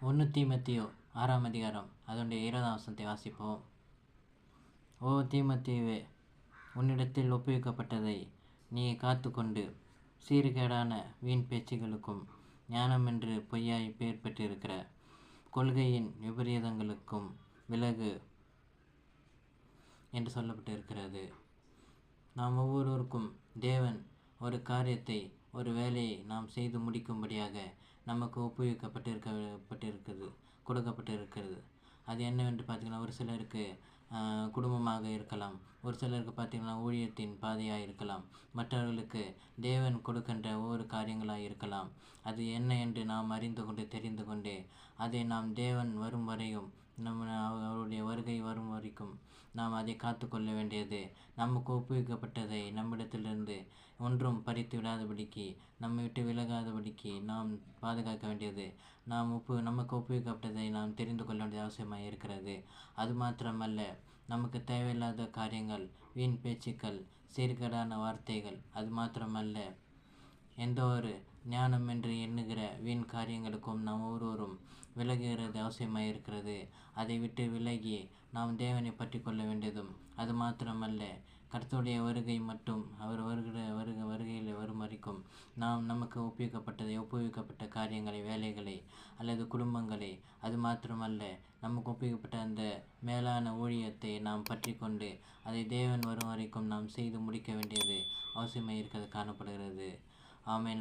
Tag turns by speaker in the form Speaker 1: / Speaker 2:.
Speaker 1: ஒன்று தீமத்தியோ ஆறாம் அதிகாரம் அதனுடைய இருபதாம் வசனத்தை வாசிப்போம். ஓ தீமத்தீவே உன்னிடத்தில் ஒப்புவிக்கப்பட்டதை நீ காத்துக்கொண்டு சீர்கேடான வீண் பேச்சுகளுக்கும் ஞானமென்று பொய்யாய் பெயர் பெற்றிருக்கிற கொள்கையின் விபரீதங்களுக்கும் விலகு என்று சொல்லப்பட்டிருக்கிறது. நாம் ஒவ்வொருவருக்கும் தேவன் ஒரு காரியத்தை ஒரு வேலையை நாம் செய்து முடிக்கும்படியாக நமக்கு ஒப்புவிக்கப்பட்டிருக்கப்பட்டிருக்கிறது கொடுக்கப்பட்டிருக்கிறது. அது என்னவென்று பார்த்தீங்கன்னா ஒரு சிலருக்கு குடும்பமாக இருக்கலாம். ஒரு சிலருக்கு பார்த்தீங்கன்னா ஊழியத்தின் பாதையாக இருக்கலாம். மற்றவர்களுக்கு தேவன் கொடுக்கின்ற ஒவ்வொரு காரியங்களாக இருக்கலாம். அது என்ன என்று நாம் அறிந்து கொண்டு தெரிந்து கொண்டு அதை நாம் தேவன் வரும் வரையும் நம்ம அவருடைய வருகை வரும் வரைக்கும் நாம் அதை காத்துக்கொள்ள வேண்டியது. நமக்கு ஒப்புவிக்கப்பட்டதை நம்மிடத்திலிருந்து ஒன்றும் பறித்து விடாதபடிக்கு நம்மை விட்டு விலகாதபடிக்கு நாம் பாதுகாக்க வேண்டியது. நாம் ஒப்பு நமக்கு ஒப்புவிக்கப்பட்டதை நாம் தெரிந்து கொள்ள வேண்டிய அவசியமாக இருக்கிறது. அது மாத்திரமல்ல நமக்கு தேவையில்லாத காரியங்கள் வீண் பேச்சுக்கள் சீர்கேடான வார்த்தைகள் அது மாத்திரமல்ல. எந்த ஒரு ஞானம் என்று எண்ணுகிற வீண் காரியங்களுக்கும் நாம் ஒவ்வொருவரும் விலகுகிறது அவசியமாக இருக்கிறது அதை விட்டு விலகி நாம் தேவனை பற்றி கொள்ள வேண்டியதும் அது மாத்திரமல்ல. கர்த்தருடைய வருகை மட்டும் அவர் வருகிற வருக வருகையில் வரும் வரைக்கும் நாம் நமக்கு ஒப்புவிக்கப்பட்டதை ஒப்புவிக்கப்பட்ட காரியங்களை வேலைகளை அல்லது குடும்பங்களை அது மாத்திரமல்ல. நமக்கு ஒப்புவிக்கப்பட்ட அந்த மேலான ஊழியத்தை நாம் பற்றி கொண்டு அதை தேவன் வரும் வரைக்கும் நாம் செய்து முடிக்க வேண்டியது அவசியமாக இருக்கிறது காணப்படுகிறது. Amén